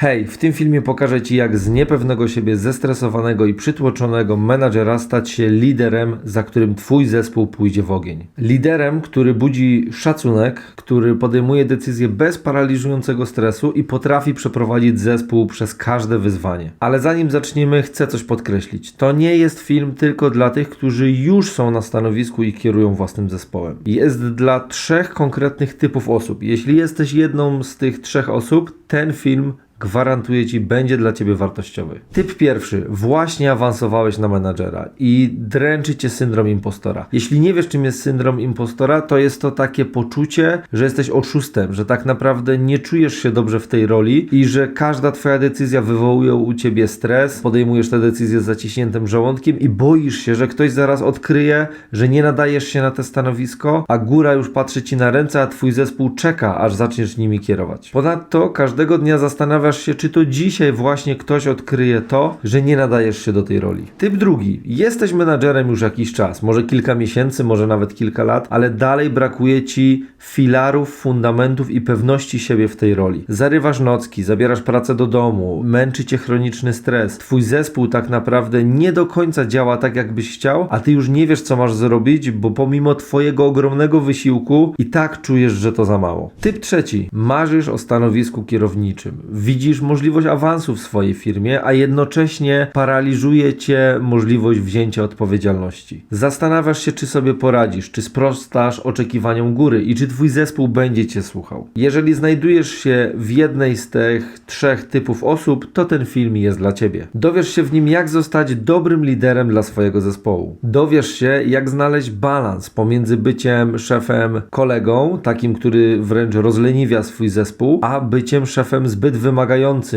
Hej, w tym filmie pokażę Ci, jak z niepewnego siebie, zestresowanego i przytłoczonego menadżera stać się liderem, za którym Twój zespół pójdzie w ogień. Liderem, który budzi szacunek, który podejmuje decyzje bez paraliżującego stresu i potrafi przeprowadzić zespół przez każde wyzwanie. Ale zanim zaczniemy, chcę coś podkreślić. To nie jest film tylko dla tych, którzy już są na stanowisku i kierują własnym zespołem. Jest dla trzech konkretnych typów osób. Jeśli jesteś jedną z tych trzech osób, ten film gwarantuję Ci, będzie dla Ciebie wartościowy. Typ pierwszy. Właśnie awansowałeś na menadżera i dręczy Cię syndrom impostora. Jeśli nie wiesz, czym jest syndrom impostora, to jest to takie poczucie, że jesteś oszustem, że tak naprawdę nie czujesz się dobrze w tej roli i że każda Twoja decyzja wywołuje u Ciebie stres, podejmujesz te decyzje z zaciśniętym żołądkiem i boisz się, że ktoś zaraz odkryje, że nie nadajesz się na te stanowisko, a góra już patrzy Ci na ręce, a Twój zespół czeka, aż zaczniesz nimi kierować. Ponadto każdego dnia zastanawiasz się, czy to dzisiaj właśnie ktoś odkryje to, że nie nadajesz się do tej roli. Typ drugi. Jesteś menadżerem już jakiś czas, może kilka miesięcy, może nawet kilka lat, ale dalej brakuje ci filarów, fundamentów i pewności siebie w tej roli. Zarywasz nocki, zabierasz pracę do domu, męczy cię chroniczny stres. Twój zespół tak naprawdę nie do końca działa tak, jakbyś chciał, a ty już nie wiesz, co masz zrobić, bo pomimo twojego ogromnego wysiłku i tak czujesz, że to za mało. Typ trzeci. Marzysz o stanowisku kierowniczym. Widzisz możliwość awansu w swojej firmie, a jednocześnie paraliżuje cię możliwość wzięcia odpowiedzialności. Zastanawiasz się, czy sobie poradzisz, czy sprostasz oczekiwaniom góry i czy twój zespół będzie cię słuchał. Jeżeli znajdujesz się w jednej z tych trzech typów osób, to ten film jest dla ciebie. Dowiesz się w nim, jak zostać dobrym liderem dla swojego zespołu. Dowiesz się, jak znaleźć balans pomiędzy byciem szefem kolegą, takim, który wręcz rozleniwia swój zespół, a byciem szefem zbyt wymagającym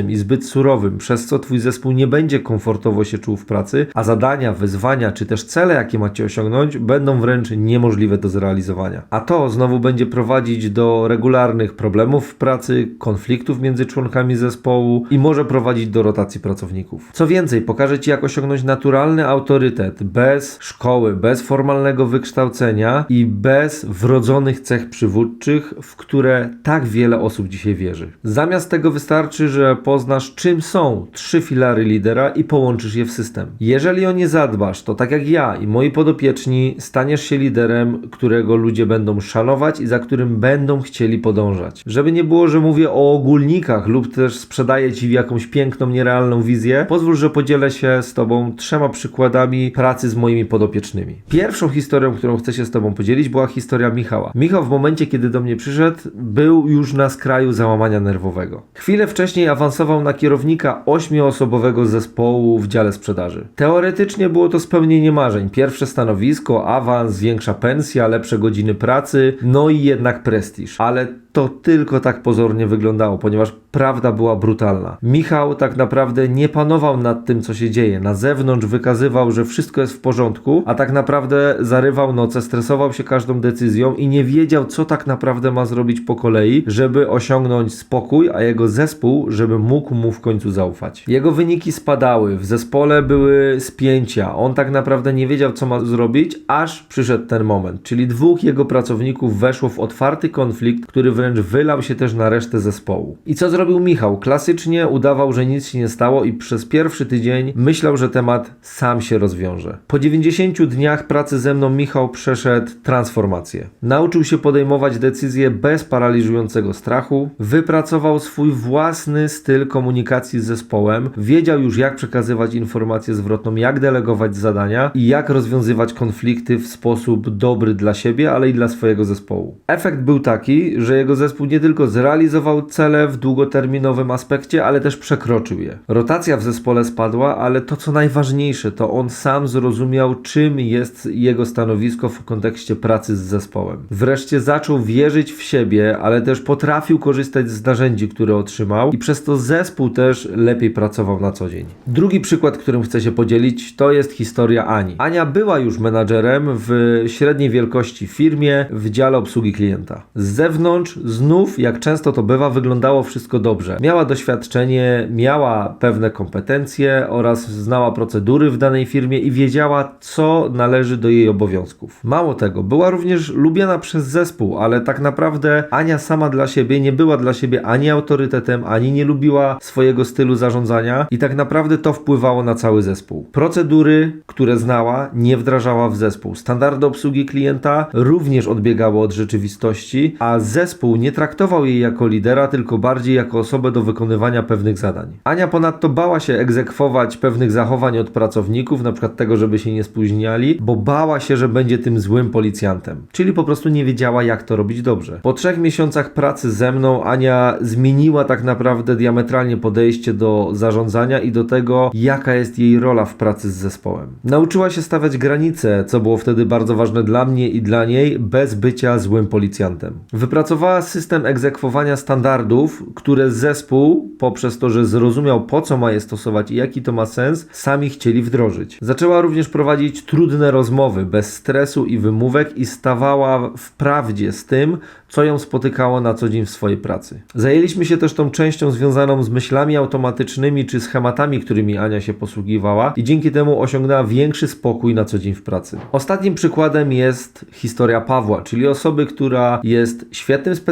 i zbyt surowym, przez co twój zespół nie będzie komfortowo się czuł w pracy, a zadania, wyzwania czy też cele, jakie macie osiągnąć, będą wręcz niemożliwe do zrealizowania. A to znowu będzie prowadzić do regularnych problemów w pracy, konfliktów między członkami zespołu i może prowadzić do rotacji pracowników. Co więcej, pokażę Ci, jak osiągnąć naturalny autorytet bez szkoły, bez formalnego wykształcenia i bez wrodzonych cech przywódczych, w które tak wiele osób dzisiaj wierzy. Zamiast tego wystarczy, że poznasz, czym są trzy filary lidera i połączysz je w system. Jeżeli o nie zadbasz, to tak jak ja i moi podopieczni, staniesz się liderem, którego ludzie będą szanować i za którym będą chcieli podążać. Żeby nie było, że mówię o ogólnikach lub też sprzedaję Ci jakąś piękną, nierealną wizję, pozwól, że podzielę się z Tobą trzema przykładami pracy z moimi podopiecznymi. Pierwszą historią, którą chcę się z Tobą podzielić, była historia Michała. Michał w momencie, kiedy do mnie przyszedł, był już na skraju załamania nerwowego. Chwilę wcześniej awansował na kierownika ośmioosobowego zespołu w dziale sprzedaży. Teoretycznie było to spełnienie marzeń. Pierwsze stanowisko, awans, większa pensja, lepsze godziny pracy, no i jednak prestiż. Ale to tylko tak pozornie wyglądało, ponieważ prawda była brutalna. Michał tak naprawdę nie panował nad tym, co się dzieje. Na zewnątrz wykazywał, że wszystko jest w porządku, a tak naprawdę zarywał noce, stresował się każdą decyzją i nie wiedział, co tak naprawdę ma zrobić po kolei, żeby osiągnąć spokój, a jego zespół, żeby mógł mu w końcu zaufać. Jego wyniki spadały, w zespole były spięcia. On tak naprawdę nie wiedział, co ma zrobić, aż przyszedł ten moment. Czyli dwóch jego pracowników weszło w otwarty konflikt, który wręcz wylał się też na resztę zespołu. I co zrobił Michał? Klasycznie udawał, że nic się nie stało i przez pierwszy tydzień myślał, że temat sam się rozwiąże. Po 90 dniach pracy ze mną Michał przeszedł transformację. Nauczył się podejmować decyzje bez paraliżującego strachu, wypracował swój własny styl komunikacji z zespołem, wiedział już jak przekazywać informację zwrotną, jak delegować zadania i jak rozwiązywać konflikty w sposób dobry dla siebie, ale i dla swojego zespołu. Efekt był taki, że jego zespół nie tylko zrealizował cele w długoterminowym aspekcie, ale też przekroczył je. Rotacja w zespole spadła, ale to co najważniejsze, to on sam zrozumiał, czym jest jego stanowisko w kontekście pracy z zespołem. Wreszcie zaczął wierzyć w siebie, ale też potrafił korzystać z narzędzi, które otrzymał i przez to zespół też lepiej pracował na co dzień. Drugi przykład, którym chcę się podzielić, to jest historia Ani. Ania była już menadżerem w średniej wielkości firmie w dziale obsługi klienta. Z zewnątrz znów, jak często to bywa, wyglądało wszystko dobrze. Miała doświadczenie, miała pewne kompetencje oraz znała procedury w danej firmie i wiedziała, co należy do jej obowiązków. Mało tego, była również lubiana przez zespół, ale tak naprawdę Ania sama dla siebie nie była dla siebie ani autorytetem, ani nie lubiła swojego stylu zarządzania i tak naprawdę to wpływało na cały zespół. Procedury, które znała, nie wdrażała w zespół. Standardy obsługi klienta również odbiegały od rzeczywistości, a zespół nie traktował jej jako lidera, tylko bardziej jako osobę do wykonywania pewnych zadań. Ania ponadto bała się egzekwować pewnych zachowań od pracowników, na przykład tego, żeby się nie spóźniali, bo bała się, że będzie tym złym policjantem. Czyli po prostu nie wiedziała, jak to robić dobrze. Po trzech miesiącach pracy ze mną Ania zmieniła tak naprawdę diametralnie podejście do zarządzania i do tego, jaka jest jej rola w pracy z zespołem. Nauczyła się stawiać granice, co było wtedy bardzo ważne dla mnie i dla niej, bez bycia złym policjantem. Wypracowała system egzekwowania standardów, które zespół, poprzez to, że zrozumiał po co ma je stosować i jaki to ma sens, sami chcieli wdrożyć. Zaczęła również prowadzić trudne rozmowy, bez stresu i wymówek i stawała w prawdzie z tym, co ją spotykało na co dzień w swojej pracy. Zajęliśmy się też tą częścią związaną z myślami automatycznymi czy schematami, którymi Ania się posługiwała i dzięki temu osiągnęła większy spokój na co dzień w pracy. Ostatnim przykładem jest historia Pawła, czyli osoby, która jest świetnym specjalistą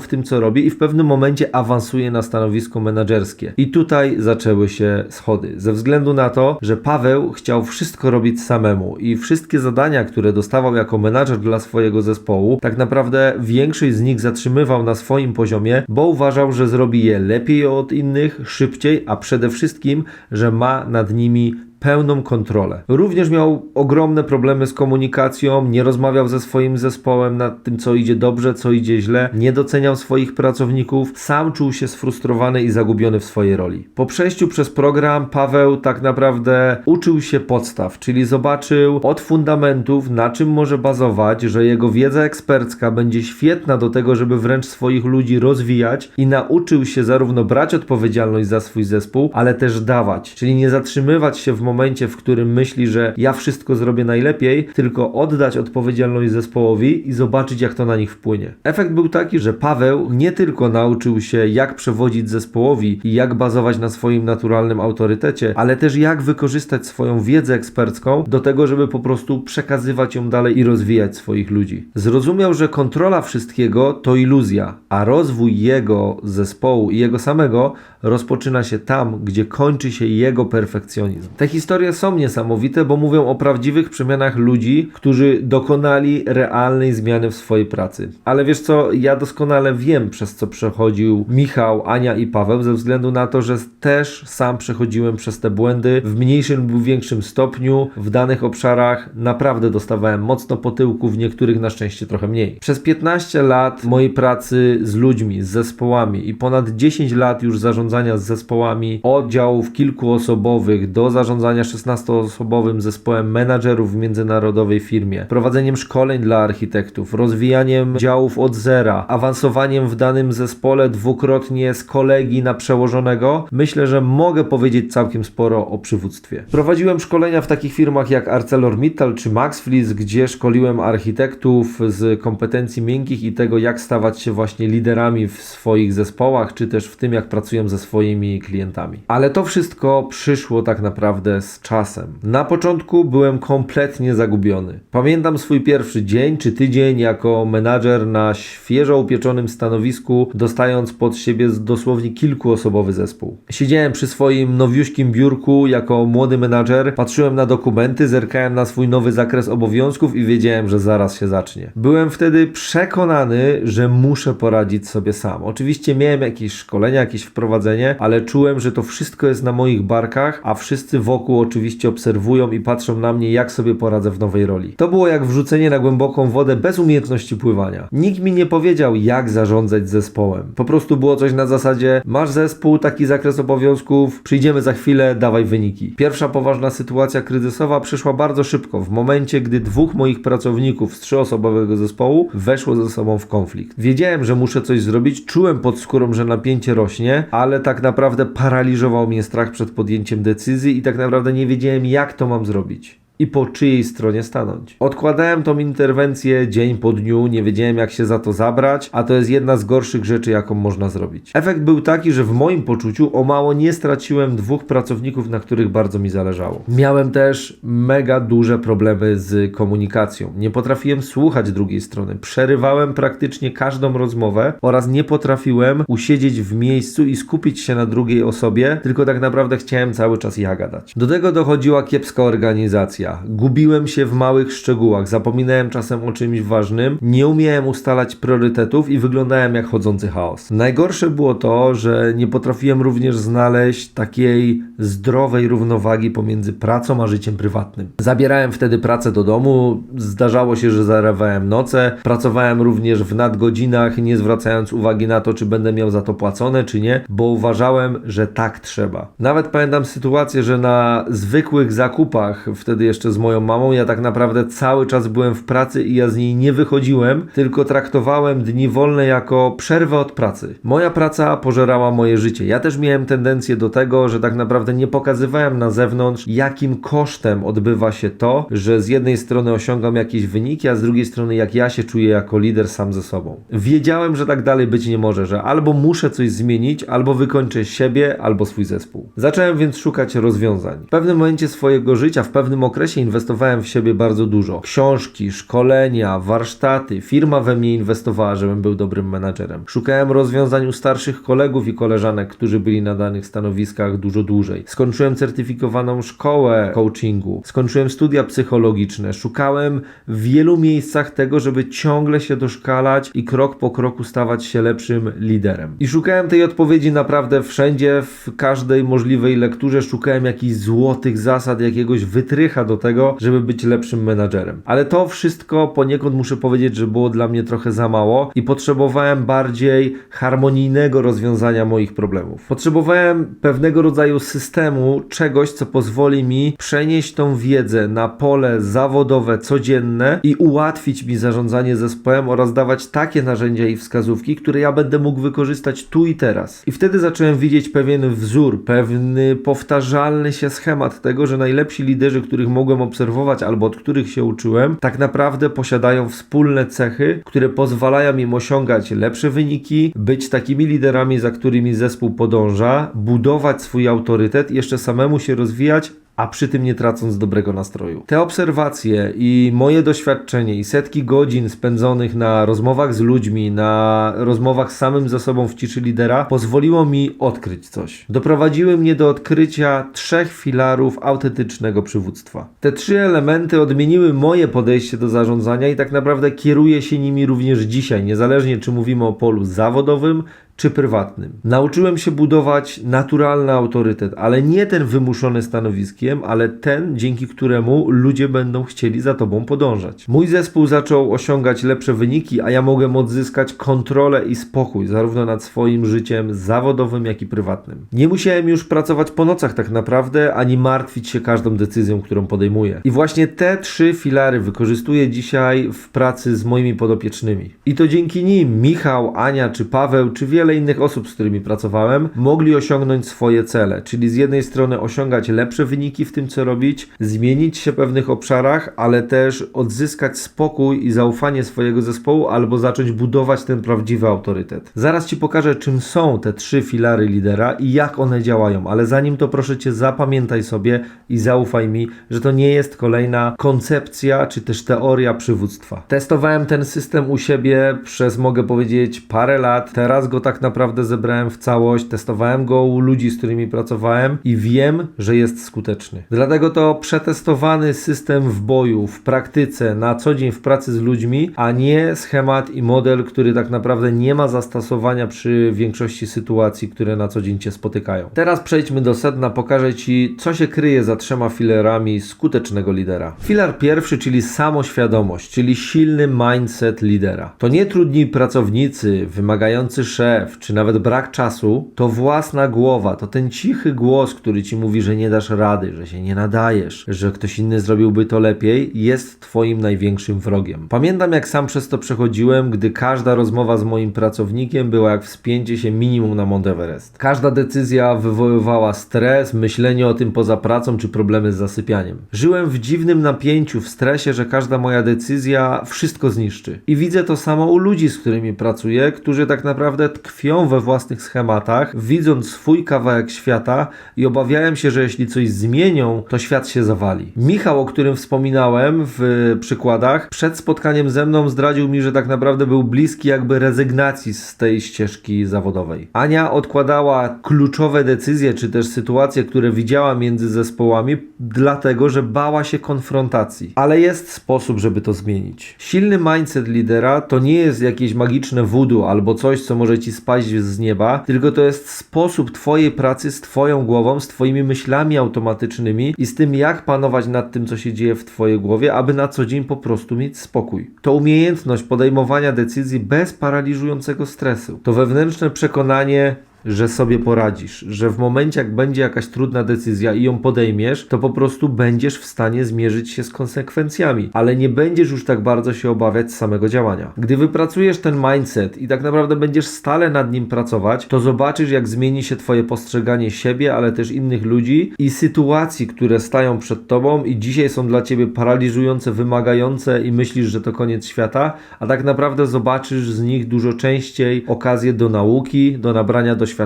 w tym, co robi i w pewnym momencie awansuje na stanowisko menedżerskie. I tutaj zaczęły się schody, ze względu na to, że Paweł chciał wszystko robić samemu i wszystkie zadania, które dostawał jako menadżer dla swojego zespołu, tak naprawdę większość z nich zatrzymywał na swoim poziomie, bo uważał, że zrobi je lepiej od innych, szybciej, a przede wszystkim, że ma nad nimi pełną kontrolę. Również miał ogromne problemy z komunikacją, nie rozmawiał ze swoim zespołem nad tym, co idzie dobrze, co idzie źle, nie doceniał swoich pracowników, sam czuł się sfrustrowany i zagubiony w swojej roli. Po przejściu przez program Paweł tak naprawdę uczył się podstaw, czyli zobaczył od fundamentów, na czym może bazować, że jego wiedza ekspercka będzie świetna do tego, żeby wręcz swoich ludzi rozwijać i nauczył się zarówno brać odpowiedzialność za swój zespół, ale też dawać, czyli nie zatrzymywać się w momencie, w którym myśli, że ja wszystko zrobię najlepiej, tylko oddać odpowiedzialność zespołowi i zobaczyć, jak to na nich wpłynie. Efekt był taki, że Paweł nie tylko nauczył się, jak przewodzić zespołowi i jak bazować na swoim naturalnym autorytecie, ale też jak wykorzystać swoją wiedzę ekspercką do tego, żeby po prostu przekazywać ją dalej i rozwijać swoich ludzi. Zrozumiał, że kontrola wszystkiego to iluzja, a rozwój jego zespołu i jego samego rozpoczyna się tam, gdzie kończy się jego perfekcjonizm. Te historie są niesamowite, bo mówią o prawdziwych przemianach ludzi, którzy dokonali realnej zmiany w swojej pracy. Ale wiesz co, ja doskonale wiem, przez co przechodził Michał, Ania i Paweł, ze względu na to, że też sam przechodziłem przez te błędy w mniejszym lub większym stopniu. W danych obszarach naprawdę dostawałem mocno po tyłku, w niektórych na szczęście trochę mniej. Przez 15 lat mojej pracy z ludźmi, z zespołami i ponad 10 lat już zarządzania z zespołami oddziałów kilkuosobowych do zarządzania 16-osobowym zespołem menadżerów w międzynarodowej firmie, prowadzeniem szkoleń dla architektów, rozwijaniem działów od zera, awansowaniem w danym zespole dwukrotnie z kolegi na przełożonego, myślę, że mogę powiedzieć całkiem sporo o przywództwie. Prowadziłem szkolenia w takich firmach jak ArcelorMittal czy Maxflis, gdzie szkoliłem architektów z kompetencji miękkich i tego, jak stawać się właśnie liderami w swoich zespołach, czy też w tym, jak pracują ze swoimi klientami. Ale to wszystko przyszło tak naprawdę z czasem. Na początku byłem kompletnie zagubiony. Pamiętam swój pierwszy dzień czy tydzień jako menadżer na świeżo upieczonym stanowisku, dostając pod siebie dosłownie kilkuosobowy zespół. Siedziałem przy swoim nowiuśkim biurku jako młody menadżer, patrzyłem na dokumenty, zerkałem na swój nowy zakres obowiązków i wiedziałem, że zaraz się zacznie. Byłem wtedy przekonany, że muszę poradzić sobie sam. Oczywiście miałem jakieś szkolenia, jakieś wprowadzenie, ale czułem, że to wszystko jest na moich barkach, a wszyscy wokół oczywiście obserwują i patrzą na mnie, jak sobie poradzę w nowej roli. To było jak wrzucenie na głęboką wodę bez umiejętności pływania. Nikt mi nie powiedział, jak zarządzać zespołem. Po prostu było coś na zasadzie: masz zespół, taki zakres obowiązków, przyjdziemy za chwilę, dawaj wyniki. Pierwsza poważna sytuacja kryzysowa przyszła bardzo szybko, w momencie, gdy dwóch moich pracowników z trzyosobowego zespołu weszło ze sobą w konflikt. Wiedziałem, że muszę coś zrobić, czułem pod skórą, że napięcie rośnie, ale tak naprawdę paraliżował mnie strach przed podjęciem decyzji i tak naprawdę nie wiedziałem, jak to mam zrobić. I po czyjej stronie stanąć. Odkładałem tą interwencję dzień po dniu, nie wiedziałem jak się za to zabrać, a to jest jedna z gorszych rzeczy, jaką można zrobić. Efekt był taki, że w moim poczuciu o mało nie straciłem dwóch pracowników, na których bardzo mi zależało. Miałem też mega duże problemy z komunikacją. Nie potrafiłem słuchać drugiej strony. Przerywałem praktycznie każdą rozmowę oraz nie potrafiłem usiedzieć w miejscu i skupić się na drugiej osobie, tylko tak naprawdę chciałem cały czas ja gadać. Do tego dochodziła kiepska organizacja. Gubiłem się w małych szczegółach, zapominałem czasem o czymś ważnym, nie umiałem ustalać priorytetów i wyglądałem jak chodzący chaos. Najgorsze było to, że nie potrafiłem również znaleźć takiej zdrowej równowagi pomiędzy pracą a życiem prywatnym. Zabierałem wtedy pracę do domu, zdarzało się, że zarywałem noce, pracowałem również w nadgodzinach, nie zwracając uwagi na to, czy będę miał za to płacone, czy nie, bo uważałem, że tak trzeba. Nawet pamiętam sytuację, że na zwykłych zakupach, wtedy jeszcze z moją mamą, ja tak naprawdę cały czas byłem w pracy i ja z niej nie wychodziłem, tylko traktowałem dni wolne jako przerwę od pracy. Moja praca pożerała moje życie. Ja też miałem tendencję do tego, że tak naprawdę nie pokazywałem na zewnątrz, jakim kosztem odbywa się to, że z jednej strony osiągam jakieś wyniki, a z drugiej strony jak ja się czuję jako lider sam ze sobą. Wiedziałem, że tak dalej być nie może, że albo muszę coś zmienić, albo wykończę siebie, albo swój zespół. Zacząłem więc szukać rozwiązań. W pewnym momencie swojego życia, w pewnym okresie inwestowałem w siebie bardzo dużo. Książki, szkolenia, warsztaty, firma we mnie inwestowała, żebym był dobrym menadżerem. Szukałem rozwiązań u starszych kolegów i koleżanek, którzy byli na danych stanowiskach dużo dłużej. Skończyłem certyfikowaną szkołę coachingu, skończyłem studia psychologiczne, szukałem w wielu miejscach tego, żeby ciągle się doszkalać i krok po kroku stawać się lepszym liderem. I szukałem tej odpowiedzi naprawdę wszędzie, w każdej możliwej lekturze, szukałem jakichś złotych zasad, jakiegoś wytrycha do tego, żeby być lepszym menadżerem. Ale to wszystko poniekąd muszę powiedzieć, że było dla mnie trochę za mało i potrzebowałem bardziej harmonijnego rozwiązania moich problemów. Potrzebowałem pewnego rodzaju systemu, czegoś, co pozwoli mi przenieść tą wiedzę na pole zawodowe, codzienne i ułatwić mi zarządzanie zespołem oraz dawać takie narzędzia i wskazówki, które ja będę mógł wykorzystać tu i teraz. I wtedy zacząłem widzieć pewien wzór, pewny powtarzalny się schemat tego, że najlepsi liderzy, których mogłem obserwować albo od których się uczyłem, tak naprawdę posiadają wspólne cechy, które pozwalają im osiągać lepsze wyniki, być takimi liderami, za którymi zespół podąża, budować swój autorytet jeszcze samemu się rozwijać, a przy tym nie tracąc dobrego nastroju. Te obserwacje i moje doświadczenie i setki godzin spędzonych na rozmowach z ludźmi, na rozmowach samym ze sobą w ciszy lidera pozwoliło mi odkryć coś. Doprowadziły mnie do odkrycia trzech filarów autentycznego przywództwa. Te trzy elementy odmieniły moje podejście do zarządzania i tak naprawdę kieruję się nimi również dzisiaj, niezależnie czy mówimy o polu zawodowym, czy prywatnym. Nauczyłem się budować naturalny autorytet, ale nie ten wymuszony stanowiskiem, ale ten, dzięki któremu ludzie będą chcieli za tobą podążać. Mój zespół zaczął osiągać lepsze wyniki, a ja mogłem odzyskać kontrolę i spokój, zarówno nad swoim życiem zawodowym, jak i prywatnym. Nie musiałem już pracować po nocach tak naprawdę, ani martwić się każdą decyzją, którą podejmuję. I właśnie te trzy filary wykorzystuję dzisiaj w pracy z moimi podopiecznymi. I to dzięki nim Michał, Ania czy Paweł, czy wiele innych osób, z którymi pracowałem, mogli osiągnąć swoje cele, czyli z jednej strony osiągać lepsze wyniki w tym, co robić, zmienić się w pewnych obszarach, ale też odzyskać spokój i zaufanie swojego zespołu, albo zacząć budować ten prawdziwy autorytet. Zaraz Ci pokażę, czym są te trzy filary lidera i jak one działają, ale zanim to proszę Cię zapamiętaj sobie i zaufaj mi, że to nie jest kolejna koncepcja czy też teoria przywództwa. Testowałem ten system u siebie przez, mogę powiedzieć, parę lat. Teraz go tak naprawdę zebrałem w całość, testowałem go u ludzi, z którymi pracowałem i wiem, że jest skuteczny. Dlatego to przetestowany system w boju, w praktyce, na co dzień w pracy z ludźmi, a nie schemat i model, który tak naprawdę nie ma zastosowania przy większości sytuacji, które na co dzień Cię spotykają. Teraz przejdźmy do sedna, pokażę Ci, co się kryje za trzema filarami skutecznego lidera. Filar pierwszy, czyli samoświadomość, czyli silny mindset lidera. To nie trudni pracownicy, wymagający szef, gniew, czy nawet brak czasu, to własna głowa, to ten cichy głos, który ci mówi, że nie dasz rady, że się nie nadajesz, że ktoś inny zrobiłby to lepiej, jest twoim największym wrogiem. Pamiętam, jak sam przez to przechodziłem, gdy każda rozmowa z moim pracownikiem była jak wspięcie się minimum na Mount Everest. Każda decyzja wywoływała stres, myślenie o tym poza pracą, czy problemy z zasypianiem. Żyłem w dziwnym napięciu, w stresie, że każda moja decyzja wszystko zniszczy. I widzę to samo u ludzi, z którymi pracuję, którzy tak naprawdę tkwią we własnych schematach, widząc swój kawałek świata i obawiają się, że jeśli coś zmienią, to świat się zawali. Michał, o którym wspominałem w przykładach, przed spotkaniem ze mną zdradził mi, że tak naprawdę był bliski jakby rezygnacji z tej ścieżki zawodowej. Ania odkładała kluczowe decyzje, czy też sytuacje, które widziała między zespołami, dlatego, że bała się konfrontacji. Ale jest sposób, żeby to zmienić. Silny mindset lidera to nie jest jakieś magiczne voodoo albo coś, co może ci spaść z nieba, tylko to jest sposób twojej pracy z twoją głową, z twoimi myślami automatycznymi i z tym, jak panować nad tym, co się dzieje w twojej głowie, aby na co dzień po prostu mieć spokój. To umiejętność podejmowania decyzji bez paraliżującego stresu. To wewnętrzne przekonanie, że sobie poradzisz, że w momencie, jak będzie jakaś trudna decyzja i ją podejmiesz, to po prostu będziesz w stanie zmierzyć się z konsekwencjami, ale nie będziesz już tak bardzo się obawiać samego działania. Gdy wypracujesz ten mindset i tak naprawdę będziesz stale nad nim pracować, to zobaczysz, jak zmieni się Twoje postrzeganie siebie, ale też innych ludzi i sytuacji, które stają przed Tobą i dzisiaj są dla Ciebie paraliżujące, wymagające i myślisz, że to koniec świata, a tak naprawdę zobaczysz z nich dużo częściej okazję do nauki, do nabrania doświadczenia,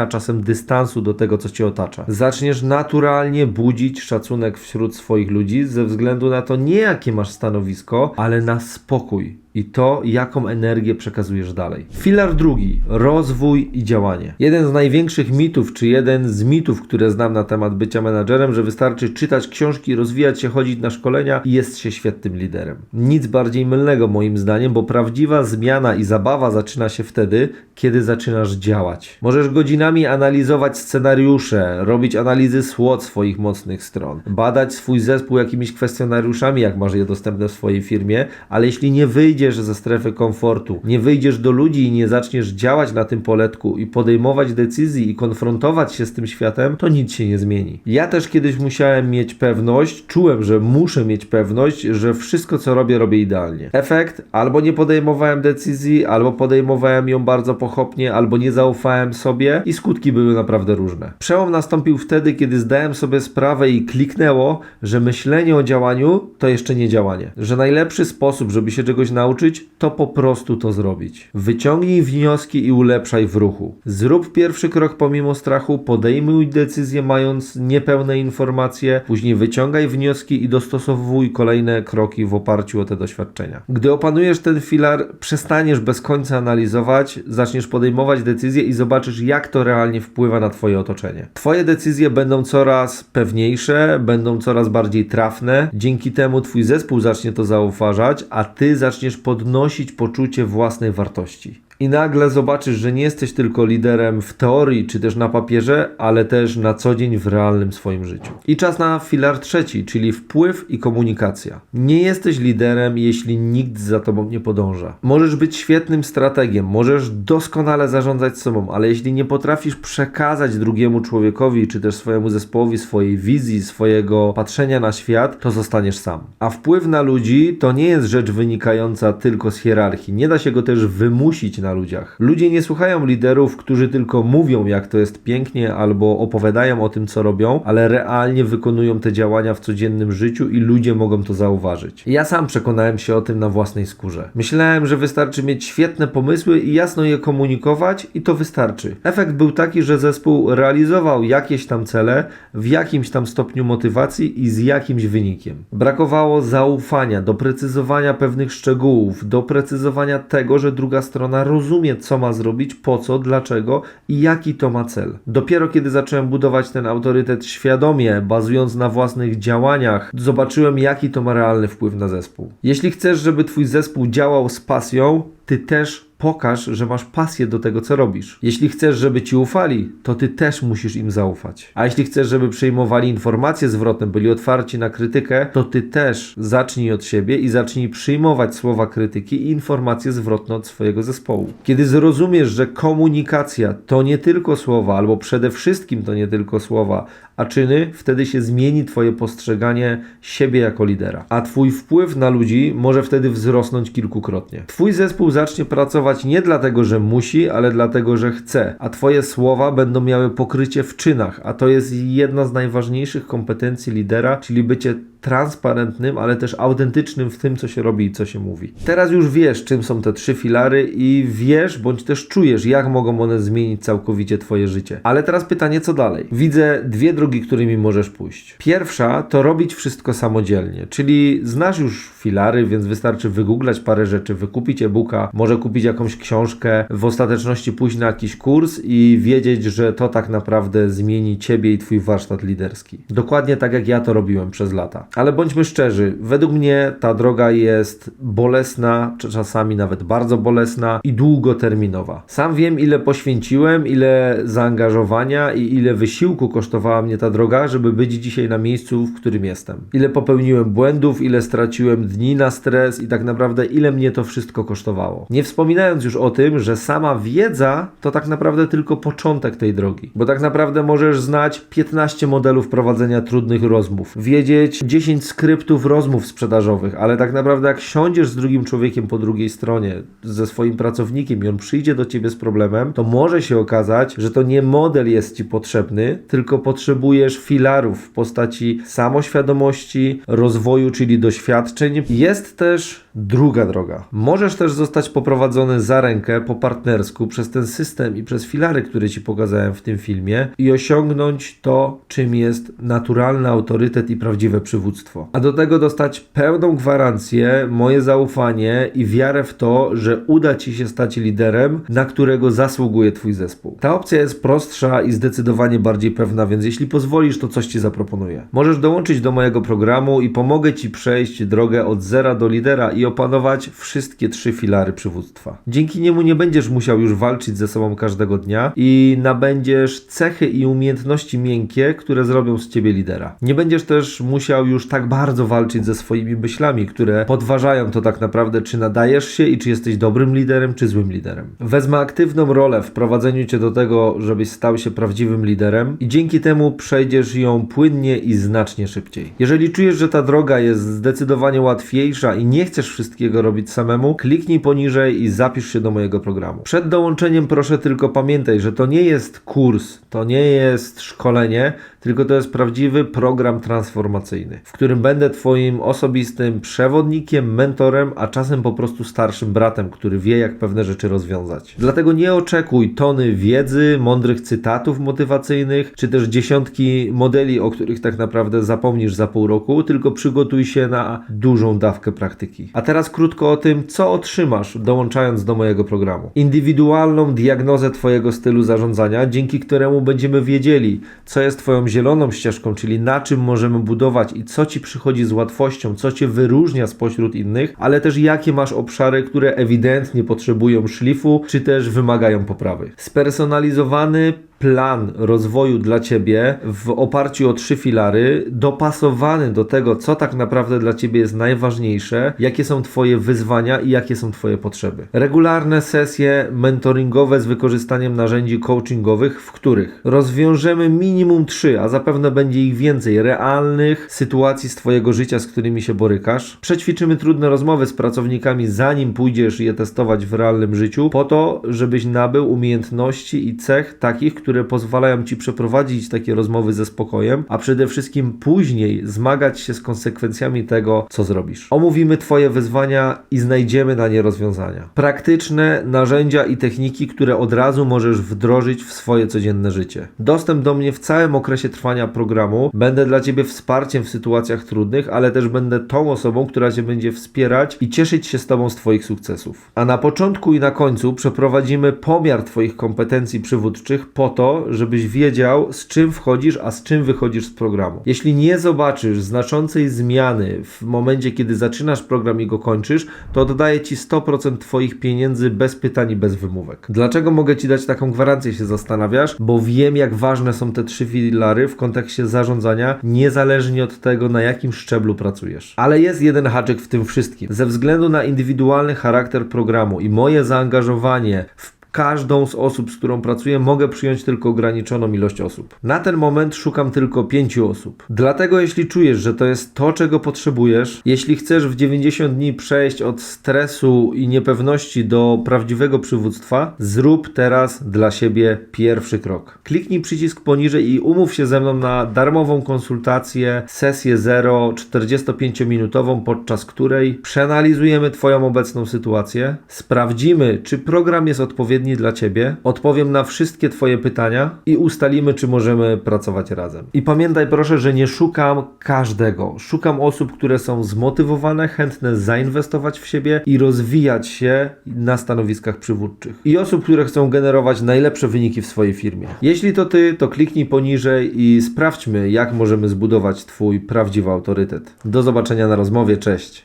a czasem dystansu do tego, co cię otacza. Zaczniesz naturalnie budzić szacunek wśród swoich ludzi ze względu na to nie jakie masz stanowisko, ale na spokój i to, jaką energię przekazujesz dalej. Filar drugi, rozwój i działanie. Jeden z największych mitów, czy jeden z mitów, które znam na temat bycia menadżerem, że wystarczy czytać książki, rozwijać się, chodzić na szkolenia i jest się świetnym liderem. Nic bardziej mylnego moim zdaniem, bo prawdziwa zmiana i zabawa zaczyna się wtedy, kiedy zaczynasz działać. Możesz godzinami analizować scenariusze, robić analizy SWOT swoich mocnych stron, badać swój zespół jakimiś kwestionariuszami, jak masz je dostępne w swojej firmie, ale jeśli nie wyjdziesz ze strefy komfortu, nie wyjdziesz do ludzi i nie zaczniesz działać na tym poletku i podejmować decyzji i konfrontować się z tym światem, to nic się nie zmieni. Ja też kiedyś musiałem mieć pewność, czułem, że muszę mieć pewność, że wszystko co robię, robię idealnie. Efekt, albo nie podejmowałem decyzji, albo podejmowałem ją bardzo pochopnie, albo nie zaufałem sobie i skutki były naprawdę różne. Przełom nastąpił wtedy, kiedy zdałem sobie sprawę i kliknęło, że myślenie o działaniu to jeszcze nie działanie. Że najlepszy sposób, żeby się czegoś nauczyć, to po prostu to zrobić. Wyciągnij wnioski i ulepszaj w ruchu. Zrób pierwszy krok pomimo strachu, podejmuj decyzję mając niepełne informacje, później wyciągaj wnioski i dostosowuj kolejne kroki w oparciu o te doświadczenia. Gdy opanujesz ten filar, przestaniesz bez końca analizować, zaczniesz podejmować decyzje i zobaczysz, jak to realnie wpływa na Twoje otoczenie. Twoje decyzje będą coraz pewniejsze, będą coraz bardziej trafne. Dzięki temu Twój zespół zacznie to zauważać, a Ty zaczniesz podnosić poczucie własnej wartości. I nagle zobaczysz, że nie jesteś tylko liderem w teorii czy też na papierze, ale też na co dzień w realnym swoim życiu. I czas na filar trzeci, czyli wpływ i komunikacja. Nie jesteś liderem, jeśli nikt za tobą nie podąża. Możesz być świetnym strategiem, możesz doskonale zarządzać sobą, ale jeśli nie potrafisz przekazać drugiemu człowiekowi czy też swojemu zespołowi swojej wizji, swojego patrzenia na świat, to zostaniesz sam. A wpływ na ludzi to nie jest rzecz wynikająca tylko z hierarchii. Nie da się go też wymusić na ludziach. Ludzie nie słuchają liderów, którzy tylko mówią, jak to jest pięknie, albo opowiadają o tym, co robią, ale realnie wykonują te działania w codziennym życiu i ludzie mogą to zauważyć. Ja sam przekonałem się o tym na własnej skórze. Myślałem, że wystarczy mieć świetne pomysły i jasno je komunikować, i to wystarczy. Efekt był taki, że zespół realizował jakieś tam cele w jakimś tam stopniu motywacji i z jakimś wynikiem. Brakowało zaufania, doprecyzowania pewnych szczegółów, doprecyzowania tego, że druga strona rozumie, co ma zrobić, po co, dlaczego i jaki to ma cel. Dopiero kiedy zacząłem budować ten autorytet świadomie, bazując na własnych działaniach, zobaczyłem, jaki to ma realny wpływ na zespół. Jeśli chcesz, żeby Twój zespół działał z pasją, Ty też pokaż, że masz pasję do tego, co robisz. Jeśli chcesz, żeby ci ufali, to ty też musisz im zaufać. A jeśli chcesz, żeby przyjmowali informacje zwrotne, byli otwarci na krytykę, to ty też zacznij od siebie i zacznij przyjmować słowa krytyki i informacje zwrotne od swojego zespołu. Kiedy zrozumiesz, że komunikacja to nie tylko słowa, albo przede wszystkim to nie tylko słowa, a czyny, wtedy się zmieni Twoje postrzeganie siebie jako lidera. A Twój wpływ na ludzi może wtedy wzrosnąć kilkukrotnie. Twój zespół zacznie pracować nie dlatego, że musi, ale dlatego, że chce, a Twoje słowa będą miały pokrycie w czynach, a to jest jedna z najważniejszych kompetencji lidera, czyli bycie transparentnym, ale też autentycznym w tym, co się robi i co się mówi. Teraz już wiesz, czym są te trzy filary i wiesz, bądź też czujesz, jak mogą one zmienić całkowicie Twoje życie. Ale teraz pytanie, co dalej? Widzę dwie drogi, którymi możesz pójść. Pierwsza to robić wszystko samodzielnie, czyli znasz już filary, więc wystarczy wygooglać parę rzeczy, wykupić e-booka, może kupić jakąś książkę, w ostateczności pójść na jakiś kurs i wiedzieć, że to tak naprawdę zmieni Ciebie i Twój warsztat liderski. Dokładnie tak, jak ja to robiłem przez lata. Ale bądźmy szczerzy, według mnie ta droga jest bolesna, czy czasami nawet bardzo bolesna i długoterminowa. Sam wiem, ile poświęciłem, ile zaangażowania i ile wysiłku kosztowała mnie ta droga, żeby być dzisiaj na miejscu, w którym jestem. Ile popełniłem błędów, ile straciłem dni na stres i tak naprawdę ile mnie to wszystko kosztowało. Nie wspominając już o tym, że sama wiedza to tak naprawdę tylko początek tej drogi. Bo tak naprawdę możesz znać 15 modelów prowadzenia trudnych rozmów, wiedzieć 10 skryptów rozmów sprzedażowych, ale tak naprawdę jak siądziesz z drugim człowiekiem po drugiej stronie, ze swoim pracownikiem i on przyjdzie do ciebie z problemem, to może się okazać, że to nie model jest ci potrzebny, tylko potrzebujesz filarów w postaci samoświadomości, rozwoju, czyli doświadczeń. Jest też druga droga. Możesz też zostać poprowadzony za rękę po partnersku przez ten system i przez filary, które ci pokazałem w tym filmie i osiągnąć to, czym jest naturalny autorytet i prawdziwe przywództwo. A do tego dostać pełną gwarancję, moje zaufanie i wiarę w to, że uda ci się stać liderem, na którego zasługuje twój zespół. Ta opcja jest prostsza i zdecydowanie bardziej pewna, więc jeśli pozwolisz, to coś ci zaproponuję. Możesz dołączyć do mojego programu i pomogę ci przejść drogę od zera do lidera i opanować wszystkie trzy filary przywództwa. Dzięki niemu nie będziesz musiał już walczyć ze sobą każdego dnia i nabędziesz cechy i umiejętności miękkie, które zrobią z ciebie lidera. Nie będziesz też musiał już tak bardzo walczyć ze swoimi myślami, które podważają to tak naprawdę, czy nadajesz się i czy jesteś dobrym liderem, czy złym liderem. Wezmę aktywną rolę w prowadzeniu cię do tego, żebyś stał się prawdziwym liderem i dzięki temu przejdziesz ją płynnie i znacznie szybciej. Jeżeli czujesz, że ta droga jest zdecydowanie łatwiejsza i nie chcesz wszystkiego robić samemu, kliknij poniżej i zapisz się do mojego programu. Przed dołączeniem proszę tylko pamiętaj, że to nie jest kurs, to nie jest szkolenie, tylko to jest prawdziwy program transformacyjny, w którym będę Twoim osobistym przewodnikiem, mentorem, a czasem po prostu starszym bratem, który wie, jak pewne rzeczy rozwiązać. Dlatego nie oczekuj tony wiedzy, mądrych cytatów motywacyjnych, czy też dziesiątki modeli, o których tak naprawdę zapomnisz za pół roku, tylko przygotuj się na dużą dawkę praktyki. A teraz krótko o tym, co otrzymasz, dołączając do mojego programu. Indywidualną diagnozę Twojego stylu zarządzania, dzięki któremu będziemy wiedzieli, co jest Twoją zieloną ścieżką, czyli na czym możemy budować i co Ci przychodzi z łatwością, co Cię wyróżnia spośród innych, ale też jakie masz obszary, które ewidentnie potrzebują szlifu, czy też wymagają poprawy. Spersonalizowany plan rozwoju dla Ciebie w oparciu o trzy filary, dopasowany do tego, co tak naprawdę dla Ciebie jest najważniejsze, jakie są Twoje wyzwania i jakie są Twoje potrzeby. Regularne sesje mentoringowe z wykorzystaniem narzędzi coachingowych, w których rozwiążemy minimum trzy, a zapewne będzie ich więcej, realnych sytuacji z Twojego życia, z którymi się borykasz. Przećwiczymy trudne rozmowy z pracownikami, zanim pójdziesz je testować w realnym życiu, po to, żebyś nabył umiejętności i cech takich, które które pozwalają ci przeprowadzić takie rozmowy ze spokojem, a przede wszystkim później zmagać się z konsekwencjami tego, co zrobisz. Omówimy Twoje wyzwania i znajdziemy na nie rozwiązania. Praktyczne narzędzia i techniki, które od razu możesz wdrożyć w swoje codzienne życie. Dostęp do mnie w całym okresie trwania programu. Będę dla Ciebie wsparciem w sytuacjach trudnych, ale też będę tą osobą, która Cię będzie wspierać i cieszyć się z Tobą z Twoich sukcesów. A na początku i na końcu przeprowadzimy pomiar Twoich kompetencji przywódczych po to, to, żebyś wiedział, z czym wchodzisz, a z czym wychodzisz z programu. Jeśli nie zobaczysz znaczącej zmiany w momencie, kiedy zaczynasz program i go kończysz, to oddaję ci 100% Twoich pieniędzy bez pytań i bez wymówek. Dlaczego mogę Ci dać taką gwarancję, się zastanawiasz? Bo wiem, jak ważne są te trzy filary w kontekście zarządzania, niezależnie od tego, na jakim szczeblu pracujesz. Ale jest jeden haczyk w tym wszystkim. Ze względu na indywidualny charakter programu i moje zaangażowanie w każdą z osób, z którą pracuję, mogę przyjąć tylko ograniczoną ilość osób. Na ten moment szukam tylko pięciu osób. Dlatego, jeśli czujesz, że to jest to, czego potrzebujesz, jeśli chcesz w 90 dni przejść od stresu i niepewności do prawdziwego przywództwa, zrób teraz dla siebie pierwszy krok. Kliknij przycisk poniżej i umów się ze mną na darmową konsultację, sesję 0, 45-minutową, podczas której przeanalizujemy Twoją obecną sytuację, sprawdzimy, czy program jest odpowiedni dla Ciebie, odpowiem na wszystkie Twoje pytania i ustalimy, czy możemy pracować razem. I pamiętaj proszę, że nie szukam każdego. Szukam osób, które są zmotywowane, chętne zainwestować w siebie i rozwijać się na stanowiskach przywódczych. I osób, które chcą generować najlepsze wyniki w swojej firmie. Jeśli to Ty, to kliknij poniżej i sprawdźmy, jak możemy zbudować Twój prawdziwy autorytet. Do zobaczenia na rozmowie. Cześć.